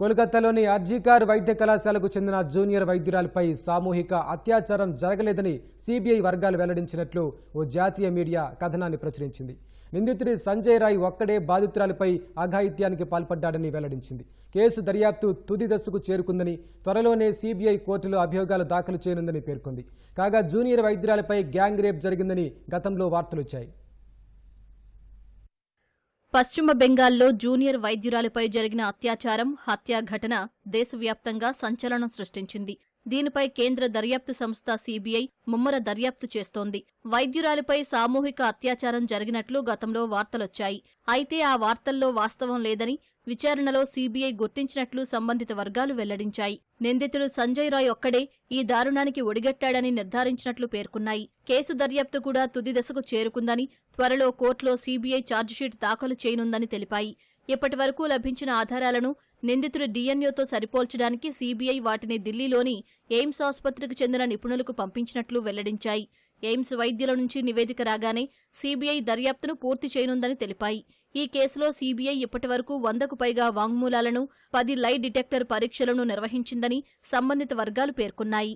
కోల్కతాలోని అర్జీకార్ వైద్య కళాశాలకు చెందిన జూనియర్ వైద్యురాలపై సామూహిక అత్యాచారం జరగలేదని సిబిఐ వర్గాలు వెల్లడించినట్లు ఓ జాతీయ మీడియా కథనాన్ని ప్రచురించింది. నిందితుడి సంజయ్ రాయ్ ఒక్కడే బాధితురాలపై అఘాయిత్యానికి పాల్పడ్డాడని వెల్లడించింది. కేసు దర్యాప్తు తుది దశకు చేరుకుందని త్వరలోనే సిబిఐ కోర్టులో అభియోగాలు దాఖలు చేయనుందని పేర్కొంది. కాగా జూనియర్ వైద్యురాలపై గ్యాంగ్ రేప్ జరిగిందని గతంలో వార్తలొచ్చాయి. పశ్చిమ బెంగాల్లో జూనియర్ వైద్యురాలిపై జరిగిన అత్యాచారం హత్య ఘటన దేశవ్యాప్తంగా సంచలనం సృష్టించింది. దీనిపై కేంద్ర దర్యాప్తు సంస్థ సీబీఐ ముమ్మర దర్యాప్తు చేస్తోంది. వైద్యురాలిపై సామూహిక అత్యాచారం జరిగినట్లు గతంలో వార్తలొచ్చాయి. అయితే ఆ వార్తల్లో వాస్తవం లేదని విచారణలో సీబీఐ గుర్తించినట్లు సంబంధిత వర్గాలు వెల్లడించాయి. నిందితుడు సంజయ్ రాయ్ ఒక్కడే ఈ దారుణానికి ఒడిగట్టాడని నిర్ధారించినట్లు పేర్కొన్నాయి. కేసు దర్యాప్తు కూడా తుది దశకు చేరుకుందని త్వరలో కోర్టులో సీబీఐ ఛార్జిషీట్ దాఖలు చేయనుందని తెలిపాయి. ఇప్పటి వరకు లభించిన ఆధారాలను నిందితుడి డీఎన్ఏతో సరిపోల్చడానికి సీబీఐ వాటిని ఢిల్లీలోని ఎయిమ్స్ ఆసుపత్రికి చెందిన నిపుణులకు పంపించినట్లు వెల్లడించాయి. ఎయిమ్స్ వైద్యుల నుంచి నివేదిక రాగానే సీబీఐ దర్యాప్తును పూర్తి చేయనుందని తెలిపాయి. ఈ కేసులో సీబీఐ ఇప్పటివరకు వందకు పైగా వాంగ్మూలాలను పది లై డిటెక్టర్ పరీక్షలను నిర్వహించిందని సంబంధిత వర్గాలు పేర్కొన్నాయి.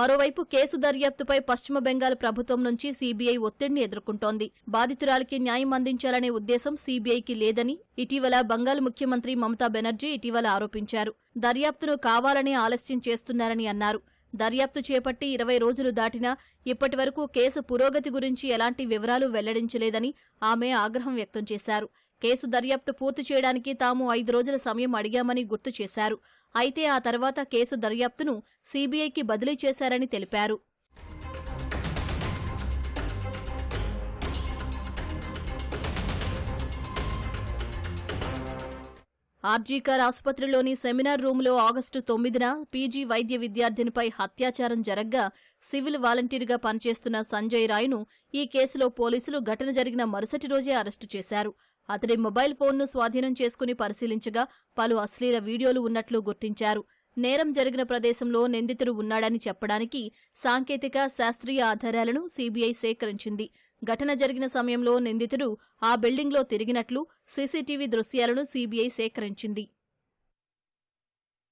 మరోవైపు కేసు దర్యాప్తుపై పశ్చిమ బెంగాల్ ప్రభుత్వం నుంచి సీబీఐ ఒత్తిడిని ఎదుర్కొంటోంది. బాధితురాలికి న్యాయం అందించాలనే ఉద్దేశం సీబీఐకి లేదని ఇటీవల బంగాల్ ముఖ్యమంత్రి మమతా బెనర్జీ ఇటీవల ఆరోపించారు. దర్యాప్తును కావాలనే ఆలస్యం చేస్తున్నారని అన్నారు. దర్యాప్తు చేపట్టి ఇరవై రోజులు దాటినా ఇప్పటివరకు కేసు పురోగతి గురించి ఎలాంటి వివరాలు వెల్లడించలేదని ఆమె ఆగ్రహం వ్యక్తం చేశారు. కేసు దర్యాప్తు పూర్తి చేయడానికి తాము ఐదు రోజుల సమయం అడిగామని గుర్తు చేశారు. అయితే ఆ తర్వాత కేసు దర్యాప్తును సీబీఐకి బదిలీ చేశారని తెలిపారు. ఆర్జీకర్ ఆసుపత్రిలోని సెమినార్ రూంలో ఆగస్టు తొమ్మిదిన పీజీ వైద్య విద్యార్థినిపై హత్యాచారం జరగ్గా సివిల్ వాలంటీర్గా పనిచేస్తున్న సంజయ్ రాయ్ను ఈ కేసులో పోలీసులు ఘటన జరిగిన మరుసటి రోజే అరెస్టు చేశారు. అతడి మొబైల్ ఫోన్ను స్వాధీనం చేసుకుని పరిశీలించగా పలు అశ్లీల వీడియోలు ఉన్నట్లు గుర్తించారు. నేరం జరిగిన ప్రదేశంలో నిందితుడు ఉన్నాడని చెప్పడానికి సాంకేతిక శాస్త్రీయ ఆధారాలను సీబీఐ సేకరించింది. ఘటన జరిగిన సమయంలో నిందితుడు ఆ బిల్డింగ్లో తిరిగినట్లు సీసీటీవీ దృశ్యాలను సీబీఐ సేకరించింది.